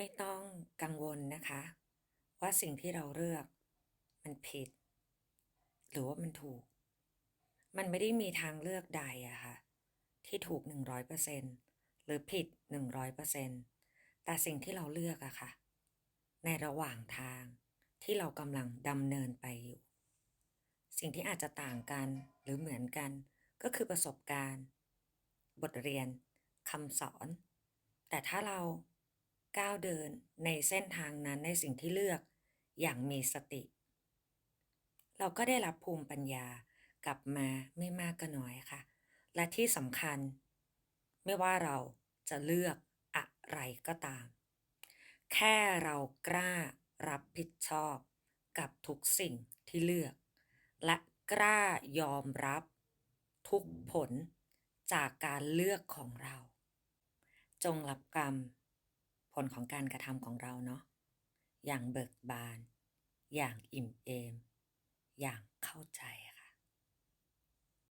ไม่ต้องกังวลนะคะ ว่าสิ่งที่เราเลือกมันผิด หรือว่ามันถูก มันไม่ได้มีทางเลือกใดอะค่ะ ที่ถูก 100%หรือผิด 100%แต่สิ่งที่เราเลือกอะค่ะ ในระหว่างทางที่เรากำลังดำเนินไปอยู่ สิ่งที่อาจจะต่างกันหรือเหมือนกันก็คือประสบการณ์ บทเรียนคำสอน แต่ถ้าเรา ก้าวเดินในเส้นทางนั้นในสิ่งที่เลือกอย่างมีสติ เราก็ได้รับภูมิปัญญากลับมาไม่มากก็น้อยค่ะ และที่สำคัญ ไม่ว่าเราจะเลือกอะไรก็ตาม แค่เรากล้ารับผิดชอบกับทุกสิ่งที่เลือก และกล้ายอมรับทุกผลจากการเลือกของเรา จงรับกรรม ลของการกระทำของเราเนาะอย่างเบิกบาน อย่างอิ่มเอม อย่างเข้าใจ